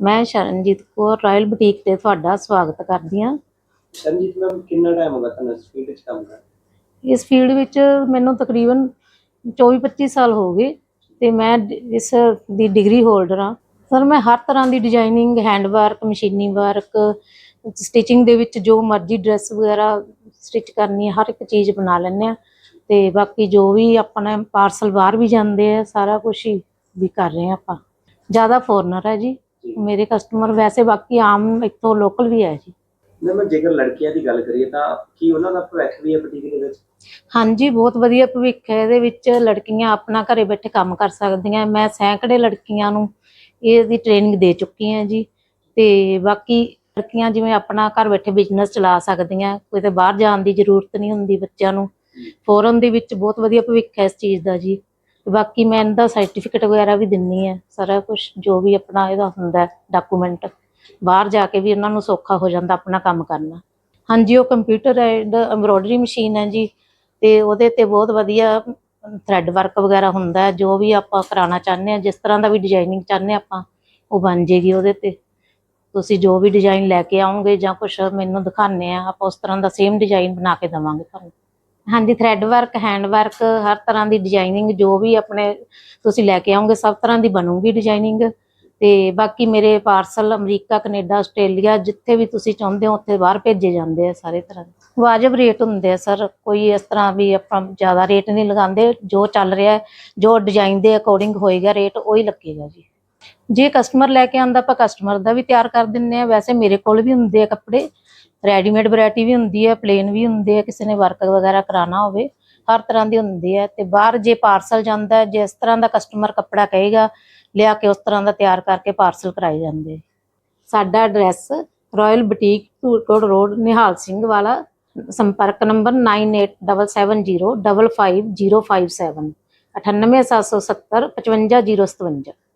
ਮੈਂ Sharanjit Kaur royal boutique ਤੇ ਤੁਹਾਡਾ ਸਵਾਗਤ ਕਰਦੀ ਹਾਂ। ਸੰਜੀਤ ਮੈਮ ਕਿੰਨਾ ਟਾਈਮ ਹੋ ਗਿਆ ਤੁਹਾਨੂੰ ਇਸ ਫੀਲਡ 'ਚ ਕੰਮ ਕਰ ਇਸ ਫੀਲਡ ਵਿੱਚ ਮੈਨੂੰ ਤਕਰੀਬਨ 24-25 ਸਾਲ ਹੋ ਗਏ ਤੇ ਮੈਂ ਇਸ ਦੀ ਡਿਗਰੀ ਹੋਲਡਰ ਹਾਂ। ਸਰ ਮੈਂ ਹਰ ਤਰ੍ਹਾਂ ਦੀ ਡਿਜ਼ਾਈਨਿੰਗ ਹੈਂਡ ਵਰਕ ਮਸ਼ੀਨੀ ਵਰਕ ਸਟਿਚਿੰਗ ਦੇ ਵਿੱਚ ਜੋ ਮਰਜ਼ੀ ਡਰੈਸ ਵਗੈਰਾ ਸਟਿਚ ਕਰਨੀ ਹੈ ਹਰ ਇੱਕ ਚੀਜ਼ ਬਣਾ ਲੈਂਦੇ ਆ ਤੇ ਬਾਕੀ ਜੋ ਵੀ ਆਪਣਾ ਪਾਰਸਲ ਬਾਹਰ ਵੀ ਜਾਂਦੇ ਆ ਸਾਰਾ ਕੁਝ ਹੀ ਵੀ ਕਰ ਰਹੇ ਆ ਆਪਾਂ। ਜ਼ਿਆਦਾ ਫੋਰਨਰ ਹੈ ਜੀ। ਮੇਰੇ ਕਸਟਮਰ ਵੈਸੇ ਬਾਕੀ ਆਮ ਇੱਥੋਂ ਲੋਕਲ ਵੀ ਹੈ ਜੀ। ਮੈਂ ਜੇਕਰ ਲੜਕੀਆਂ ਦੀ ਗੱਲ ਕਰੀਏ ਤਾਂ ਕੀ ਉਹਨਾਂ ਦਾ ਭਵਿੱਖ ਵੀ ਹੈ ਬੁਟੀਕ ਦੇ ਵਿੱਚ? ਹਾਂਜੀ ਬਹੁਤ ਵਧੀਆ ਭਵਿੱਖ ਹੈ। ਇਹਦੇ ਵਿੱਚ ਲੜਕੀਆਂ ਆਪਣਾ ਘਰੇ ਬੈਠੇ ਕੰਮ ਕਰ ਸਕਦੀਆਂ। ਮੈਂ ਸੈਂਕੜੇ ਲੜਕੀਆਂ ਨੂੰ ਇਹਦੀ ਟ੍ਰੇਨਿੰਗ ਦੇ ਚੁੱਕੀ ਹਾਂ ਜੀ। ਤੇ ਬਾਕੀ ਲੜਕੀਆਂ ਜਿਵੇਂ ਆਪਣਾ ਘਰ ਬੈਠੇ ਬਿਜ਼ਨਸ ਚਲਾ ਸਕਦੀਆਂ। ਕਿਤੇ ਬਾਹਰ ਜਾਣ ਦੀ ਜ਼ਰੂਰਤ ਨਹੀਂ ਹੁੰਦੀ ਬੱਚਿਆਂ ਨੂੰ। ਫੋਰਨ ਦੇ ਵਿੱਚ ਬਹੁਤ ਵਧੀਆ ਭਵਿੱਖ ਹੈ ਇਸ ਚੀਜ਼ ਦਾ ਜੀ। ਤੇ ਬਾਕੀ ਮੈਂ ਇਹਦਾ ਸਰਟੀਫਿਕੇਟ ਵਗੈਰਾ ਵੀ ਦਿੰਨੀ ਹੈ ਸਾਰਾ ਕੁਝ ਜੋ ਵੀ ਆਪਣਾ ਇਹਦਾ ਹੁੰਦਾ ਡਾਕੂਮੈਂਟ ਬਾਹਰ ਜਾ ਕੇ ਵੀ ਇਹਨਾਂ ਨੂੰ ਸੌਖਾ ਹੋ ਜਾਂਦਾ ਆਪਣਾ ਕੰਮ ਕਰਨਾ। ਹਾਂਜੀ, ਉਹ ਕੰਪਿਊਟਰ ਐਂਡ ਐਮਬ੍ਰੋਇਡਰੀ ਮਸ਼ੀਨ ਹੈ ਜੀ, ਤੇ ਉਹਦੇ ਤੇ ਬਹੁਤ ਵਧੀਆ ਥ੍ਰੈਡ ਵਰਕ ਵਗੈਰਾ ਹੁੰਦਾ ਹੈ, ਜੋ ਵੀ ਆਪਾਂ ਕਰਾਉਣਾ ਚਾਹੁੰਦੇ ਆ ਜਿਸ ਤਰ੍ਹਾਂ ਦਾ ਵੀ ਡਿਜ਼ਾਈਨਿੰਗ ਚਾਹੁੰਦੇ ਹਾਂ ਆਪਾਂ, ਉਹ ਬਣ ਜੇਗੀ ਉਹਦੇ ਤੇ। ਤੁਸੀਂ ਜੋ ਵੀ ਡਿਜ਼ਾਈਨ ਲੈ ਕੇ ਆਉਂਗੇ ਜਾਂ ਕੁਝ ਮੈਨੂੰ ਦਿਖਾਣੇ ਆ ਆਪਾਂ ਉਸ ਤਰ੍ਹਾਂ ਦਾ ਸੇਮ ਡਿਜ਼ਾਈਨ ਬਣਾ ਕੇ ਦੇਵਾਂਗੇ ਤੁਹਾਨੂੰ। ਹਾਂਜੀ ਥ੍ਰੈਡ ਵਰਕ ਹੈਂਡ ਵਰਕ ਹਰ ਤਰ੍ਹਾਂ ਦੀ ਡਿਜ਼ਾਈਨਿੰਗ ਜੋ ਵੀ ਆਪਣੇ ਤੁਸੀਂ ਲੈ ਕੇ ਆਓਗੇ, ਸਭ ਤਰ੍ਹਾਂ ਦੀ ਬਣੂਗੀ ਡਿਜ਼ਾਈਨਿੰਗ ਤੇ ਬਾਕੀ ਮੇਰੇ ਪਾਰਸਲ ਅਮਰੀਕਾ, ਕੈਨੇਡਾ, ਆਸਟ੍ਰੇਲੀਆ, ਜਿੱਥੇ ਵੀ ਤੁਸੀਂ ਚਾਹੁੰਦੇ ਹੋ, ਉੱਥੇ ਬਾਹਰ ਭੇਜੇ ਜਾਂਦੇ ਆ ਸਾਰੇ ਤਰ੍ਹਾਂ ਦੇ। ਵਾਜਬ ਰੇਟ ਹੁੰਦੇ ਆ ਸਰ ਕੋਈ ਇਸ ਤਰ੍ਹਾਂ ਵੀ ਆਪਾਂ ਜ਼ਿਆਦਾ ਰੇਟ ਨਹੀਂ ਲਗਾਉਂਦੇ। ਜੋ ਚੱਲ ਰਿਹਾ, ਜੋ ਡਿਜ਼ਾਈਨ ਦੇ ਅਕੋਰਡਿੰਗ ਹੋਏਗਾ ਰੇਟ ਉਹੀ ਲੱਗੇਗਾ ਜੀ। ਜੇ ਕਸਟਮਰ ਲੈ ਕੇ ਆਂਦਾ ਆਪਾਂ ਕਸਟਮਰ ਦਾ ਵੀ ਤਿਆਰ ਕਰ ਦਿੰਨੇ ਆ। ਵੈਸੇ ਮੇਰੇ ਕੋਲ ਵੀ ਹੁੰਦੇ ਆ ਕੱਪੜੇ। ਰੈਡੀਮੇਡ ਵੈਰਾਈਟੀ ਵੀ ਹੁੰਦੀ ਹੈ ਪਲੇਨ ਵੀ ਹੁੰਦੇ ਆ ਕਿਸੇ ਨੇ ਵਰਕ ਵਗੈਰਾ ਕਰਾਉਣਾ ਹੋਵੇ ਹਰ ਤਰ੍ਹਾਂ ਦੀ ਹੁੰਦੀ ਹੈ ਤੇ ਬਾਹਰ ਜੇ ਪਾਰਸਲ ਜਾਂਦਾ ਹੈ, ਜਿਸ ਤਰ੍ਹਾਂ ਦਾ ਕਸਟਮਰ ਕੱਪੜਾ ਕਹੇਗਾ ਲਿਆ ਕੇ ਉਸ ਤਰ੍ਹਾਂ ਦਾ ਤਿਆਰ ਕਰਕੇ ਪਾਰਸਲ ਕਰਾਏ ਜਾਂਦੇ ਸਾਡਾ address royal boutique Dhudkot road Nihal Singh Wala ਸੰਪਰਕ ਨੰਬਰ 9877055057 98770 55057